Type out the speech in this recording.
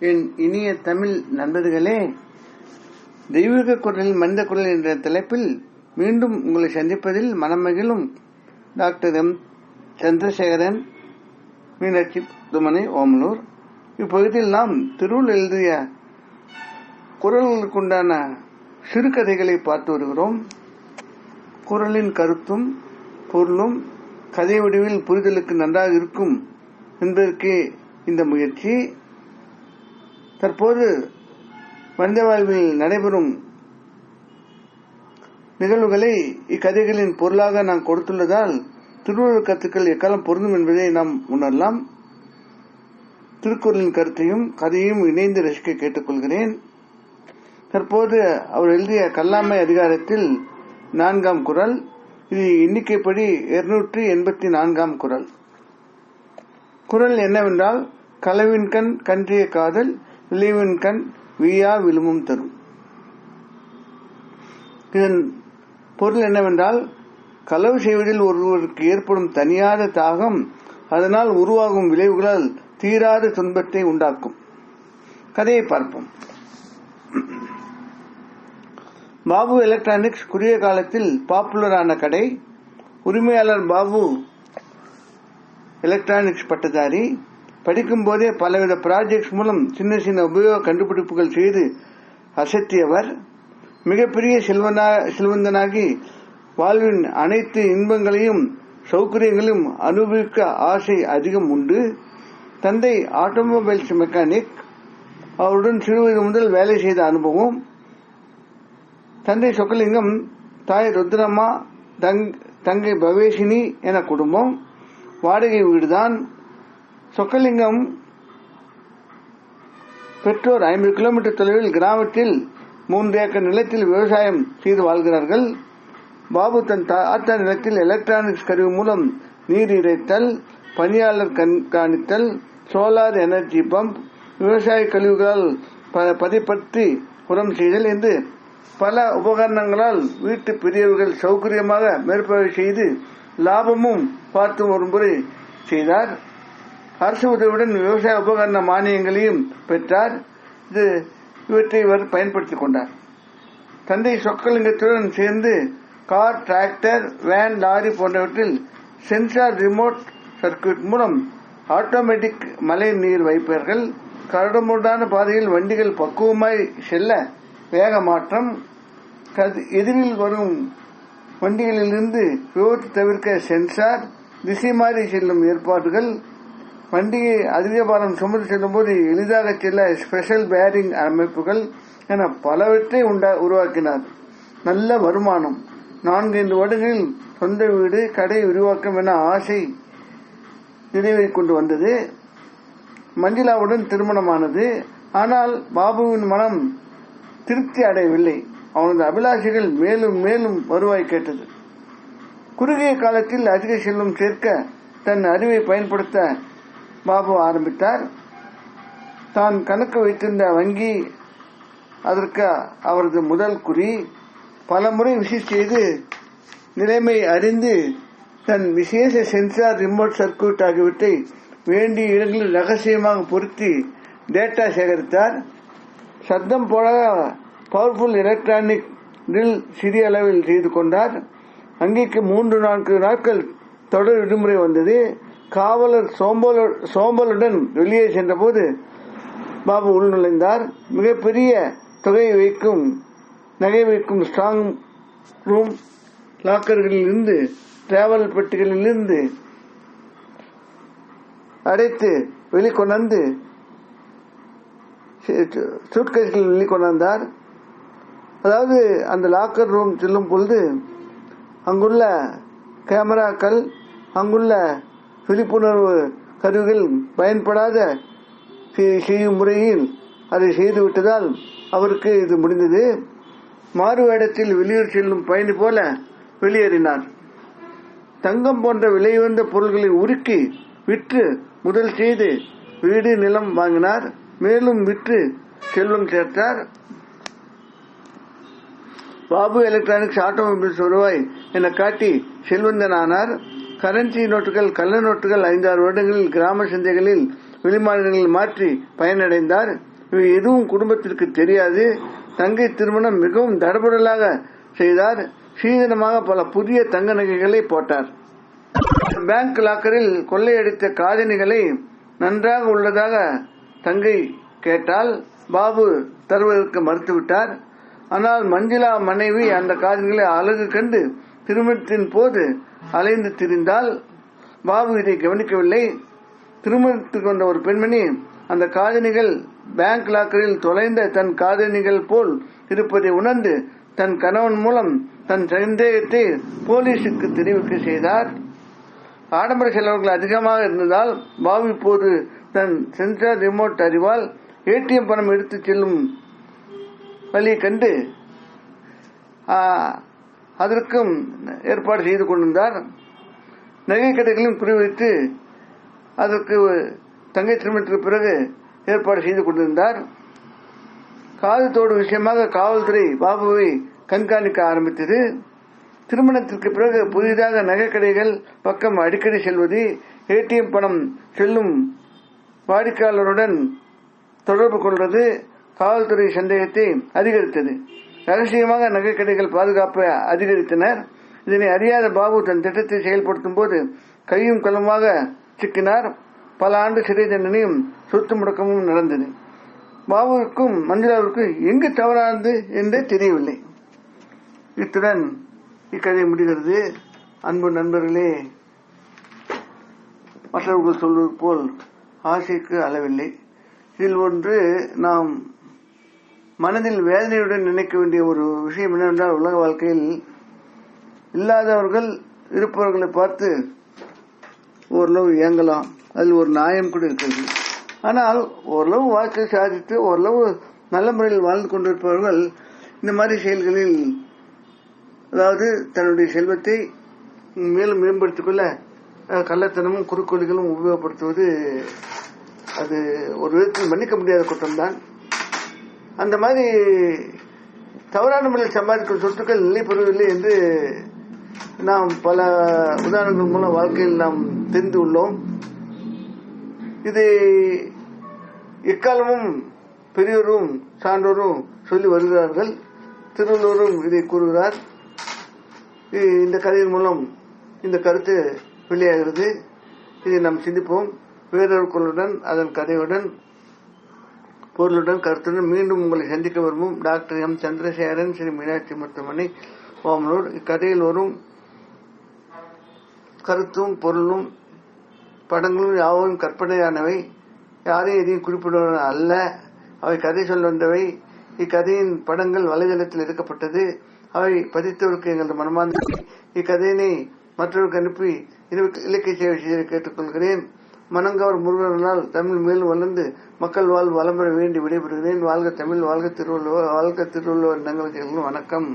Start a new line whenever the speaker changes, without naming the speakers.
என் இனிய தமிழ் நண்பர்களே தெய்வீக குரலில் மனித குரல் என்ற தலைப்பில் மீண்டும் உங்களை சந்திப்பதில் மனமகிழும் டாக்டர் எம். சந்திரசேகரன் மீனாட்சி துமனை ஓமலூர். இப்பகுதியில் நாம் திருவள் எழுதிய குரல்களுக்குண்டான சிறுகதைகளை பார்த்து வருகிறோம். குரலின் கருத்தும் பொருளும் கதை வடிவில் புரிதலுக்கு நன்றாக இருக்கும் என்பதற்கே இந்த முயற்சி. தற்போது மனித வாழ்வில் நடைபெறும் நிகழ்வுகளை இக்கதைகளின் பொருளாக நான் கொடுத்துள்ளதால் திருவள்ளுவர் கருத்துக்கள் எக்காலம் பொருந்தும் என்பதை நாம் உணரலாம். திருக்குறளின் கருத்தையும் கதையும் இணைந்து ரசிக்க கேட்டுக்கொள்கிறேன். தற்போது அவர் எழுதிய கல்லாமை அதிகாரத்தில் நான்காம் குரல் இது எண்ணிக்கைப்படி இருநூற்றி எண்பத்தி நான்காம் குரல். குரல் என்னவென்றால் களவின் கண் கன்றிய காதல் விளைவின் கண் வீயா விழுமும் தரும். இதன் பொருள் என்னவென்றால் களவு செய்வதில் ஒருவருக்கு ஏற்படும் தனியாத தாகம் அதனால் உருவாகும் விளைவுகளால் தீராத துன்பத்தை உண்டாக்கும். கதையை பார்ப்போம். பாபு எலக்ட்ரானிக்ஸ் குறுகிய காலத்தில் பாப்புலரான கடை. உரிமையாளர் பாபு எலக்ட்ரானிக்ஸ் பட்டதாரி. படிக்கும் போதே பலவித ப்ராஜெக்ட்ஸ் மூலம் சின்ன சின்ன உபயோக கண்டுபிடிப்புகள் செய்து அசத்தியவர். மிகப்பெரிய செல்வனா செல்வந்தனாகி வாழ்வின் அனைத்து இன்பங்களையும் சௌகரியங்களையும் அனுபவிக்க ஆசை அதிகம் உண்டு. தந்தை ஆட்டோமொபைல்ஸ் மெக்கானிக் அவருடன் சிறுவயது முதல் வேலை செய்த அனுபவம். தந்தை சொக்கலிங்கம் தாய் ருத்ரம்மா தங்கை பவேஷினி என குடும்பம். வாடகை வீடுதான். சொக்கலிங்கம் பெற்றோர் ஐம்பது கிலோமீட்டர் தொலைவில் கிராமத்தில் மூன்று ஏக்கர் நிலத்தில் விவசாயம் செய்து வாழ்கிறார்கள். பாபு தன் தாத்தா நிலத்தில் எலக்ட்ரானிக்ஸ் கருவி மூலம் நீர் இறைத்தல் பணியாளர் கண்காணித்தல் சோலார் எனர்ஜி பம்ப் விவசாய கழிவுகளால் பதிப்பற்றி உரம் செய்தல் என்று பல உபகரணங்களால் வீட்டு பெரியவர்கள் சௌகரியமாக மேற்பார்வை செய்து லாபமும் பார்த்து ஒருமுறை செய்தார். அரசு உதவியுடன் விவசாய உபகரண மானியங்களையும் பெற்றார். இது இவற்றை இவர் பயன்படுத்திக் கொண்டார். தந்தை சொக்கலிங்கத்துடன் சேர்ந்து கார் டிராக்டர் வேன் லாரி போன்றவற்றில் சென்சார் ரிமோட் சர்க்கியூட் மூலம் ஆட்டோமேட்டிக் மழை நீர் வைப்பர்கள் கரடுமுரடான பாதையில் வண்டிகள் பக்குவமாய் செல்ல வேக மாற்றம் எதிரில் வரும் வண்டிகளிலிருந்து விபத்து தவிர்க்க சென்சார் திசை மாறி செல்லும் ஏற்பாடுகள் வண்டியை அதிக பாரம் சுமந்து செல்லும் போது எளிதாக செல்ல ஸ்பெஷல் பேரிங் அமைப்புகள் என பலவற்றை உண்டா உருவாக்கினார். நல்ல வருமானம். நான்கைந்து வருடங்களில் சொந்த வீடு கடை உருவாக்கம் என ஆசை நிறைவேறி கொண்டு வந்தது. மஞ்சிலாவுடன் திருமணமானது. ஆனால் பாபுவின் மனம் திருப்தி அடையவில்லை. அவனது அபிலாஷைகள் மேலும் மேலும் வருவாய் கேட்டது. குறுகிய காலத்தில் அதிக செல்வம் சேர்க்க தன் அறிவை பயன்படுத்த பாபு ஆரம்பித்தார். தான் கணக்கு வைத்திருந்த வங்கி அதற்கு அவரது முதல் குறி பல முறை விசிட் செய்து நிலைமை அறிந்து தன் விசேஷ சென்சார் ரிமோட் சர்க்கியூட் ஆகியவற்றை வேண்டிய இடங்களில் ரகசியமாக பொருத்தி டேட்டா சேகரித்தார். சத்தம் போல பவர்ஃபுல் எலக்ட்ரானிக் ட்ரில் சிறிய அளவில் செய்து கொண்டார். அங்கேக்கு மூன்று நான்கு நாட்கள் தொடர் விடுமுறை வந்தது. காவலர் சோம்பலுடன் வெளியே சென்றபோது பாபு உள்நுழைந்தார். மிகப்பெரிய தொகை வைக்கும் நகை வைக்கும் ஸ்ட்ராங் ரூம் லாக்கர்களில் இருந்து டிராவல் பெட்டிகளில் இருந்து அடைத்து வெளிக்கொணர்ந்து சூட்கேஸ்களில் வெளிக்கொண்டார் அதாவது அந்த லாக்கர் ரூம் செல்லும் பொழுது அங்குள்ள கேமராக்கள் அங்குள்ள விழிப்புணர்வு கருவிகள் பயன்படாத செய்யும் முறையில் அதை செய்துவிட்டதால் அவருக்கு இது முடிந்தது. மாறு வேடத்தில் வெளியூர் செல்லும் பயணி போல வெளியேறினார். தங்கம் போன்ற விலை உயர்ந்த பொருள்களை உருக்கி விற்று முதல் செய்து வீடு நிலம் வாங்கினார். மேலும் விற்று செல்வம் சேர்த்தார். பாபு எலக்ட்ரானிக்ஸ் ஆட்டோமொபைல்ஸ் வருவாய் என காட்டி செல்வந்தனானார். கரன்சி நோட்டுகள் கள்ள நோட்டுகள் ஐந்தாறு வருடங்களில் கிராம சந்தைகளில் வெளிமாநிலங்களில் மாற்றி பயனடைந்தார். இவை எதுவும் குடும்பத்திற்கு தெரியாது. தங்கை திருமணம் மிகவும் தடபுடலாக செய்தார். சீதனமாக பல புதிய தங்க நகைகளை போட்டார். பேங்க் லாக்கரில் கொள்ளையடித்த காதணிகளை நன்றாக உள்ளதாக தங்கை கேட்டால் பாபு தருவதற்கு மறுத்துவிட்டார். ஆனால் மஞ்சுளா மனைவி அந்த காதணிகளை அழகு கண்டு திருமணத்தின் போது அலைந்து திரிந்தால் பாபு இதை கவனிக்கவில்லை. திருமணத்துக்கு வந்த ஒரு பெண்மணி அந்த காதணிகள் பேங்க் லாக்கரில் தொலைந்த தன் காதணிகள் போல் இருப்பதை உணர்ந்து தன் கணவன் மூலம் தன் சந்தேகத்தை போலீசுக்கு தெரிவிக்க செய்தார். ஆடம்பர செலவுகள் அதிகமாக இருந்ததால் பாபு இப்போது தன் சென்சார் ரிமோட் அறிவால் ஏடிஎம் பணம் எடுத்துச் செல்லும் வழியை கண்டு அதற்கும் ஏற்பாடு செய்து கொண்டிருந்தார். நகை கடைகளையும் குறிவைத்து அதற்கு தங்கை திருமணத்திற்கு பிறகு ஏற்பாடு செய்து கொண்டிருந்தார். காது தோடு விஷயமாக காவல்துறை பாபுவை கண்காணிக்க ஆரம்பித்தது. திருமணத்திற்கு பிறகு புதிதாக நகைக்கடைகள் பக்கம் அடிக்கடி செல்வது ஏடிஎம் பணம் செல்லும் வாடிக்கையாளருடன் தொடர்பு கொள்வது காவல்துறை சந்தேகத்தை அதிகரித்தது. ரகசியமாக நகைக்கடைகள் பாதுகாப்பை அதிகரித்தனர். இதனை அறியாத பாபு தன் திட்டத்தை செயல்படுத்தும் போது கையும் களமாக சிக்கினார். பல ஆண்டு சிறை தண்டனையும் சொத்து முடக்கமும் நடந்தது. பாபுவிற்கும் மஞ்சுளாவிற்கும் எங்கு தவறானது என்றே தெரியவில்லை. இத்துடன் இக்கதை முடிகிறது. அன்பு நண்பர்களே மற்றவர்கள் சொல்வது போல் ஆசைக்கு அளவில்லை. இதில் ஒன்று நாம் மனதில் வேதனையுடன் நினைக்க வேண்டிய ஒரு விஷயம் என்னவென்றால் உலக வாழ்க்கையில் இல்லாதவர்கள் இருப்பவர்களை பார்த்து ஓரளவு இயங்கலாம் அதில் ஒரு நியாயம் கூட இருக்கிறது. ஆனால் ஓரளவு வாழ்க்கை சாதித்து ஓரளவு நல்ல முறையில் வாழ்ந்து கொண்டிருப்பவர்கள் இந்த மாதிரி செயல்களில் அதாவது தன்னுடைய செல்வத்தை மேலும் மேம்படுத்திக் கொள்ள கள்ளத்தனமும் குறுக்கோளிகளும் உபயோகப்படுத்துவது அது ஒரு விதத்தில் மன்னிக்க முடியாத குற்றம்தான் அந்த மாதிரி தவறான முறையில் சம்பாதிக்கும் சொத்துக்கள் நிலை என்று நாம் பல உதாரணங்கள் மூலம் வாழ்க்கையில் நாம் தெரிந்து உள்ளோம். இது எக்காலமும் பெரியோரும் சான்றோரும் சொல்லி வருகிறார்கள். திருவள்ளுவரும் இதை கூறுகிறார். இந்த கதையின் மூலம் இந்த கருத்து வெளியாகிறது. இதை நாம் சிந்திப்போம். வேறொருக்களுடன் அதன் கதையுடன் பொருளுடன் கருத்துடன் மீண்டும் உங்களை சந்திக்க விரும்பும் டாக்டர் எம். சந்திரசேகரன் ஸ்ரீ மீனாட்சி மருத்துவமனை ஓமலூர். இக்கதையில் வரும் கருத்தும் பொருளும் படங்களும் யாவும் கற்பனையானவை. யாரையும் எதையும் குறிப்பிடுவன அல்ல. அவை கதை சொல்ல வந்தவை. இக்கதையின் படங்கள் வலைதளத்தில் எடுக்கப்பட்டது. அவை பதித்தவருக்கு எங்களது மனமார்ந்த இக்கதையினை மற்றவருக்கு அனுப்பி இலக்கிய இலக்கிய சேவை செய்ய கேட்டுக்கொள்கிறேன். மனங்கவர் முருகனால் தமிழ் மேலும் வளர்ந்து மக்கள் வாழ் வளம்பெற வேண்டி விடைபெறுகிறேன். வாழ்க தமிழ் வாழ்க திருவள்ளுவர் வாழ்க திருவள்ளுவர். நங்களுக்கு வணக்கம்.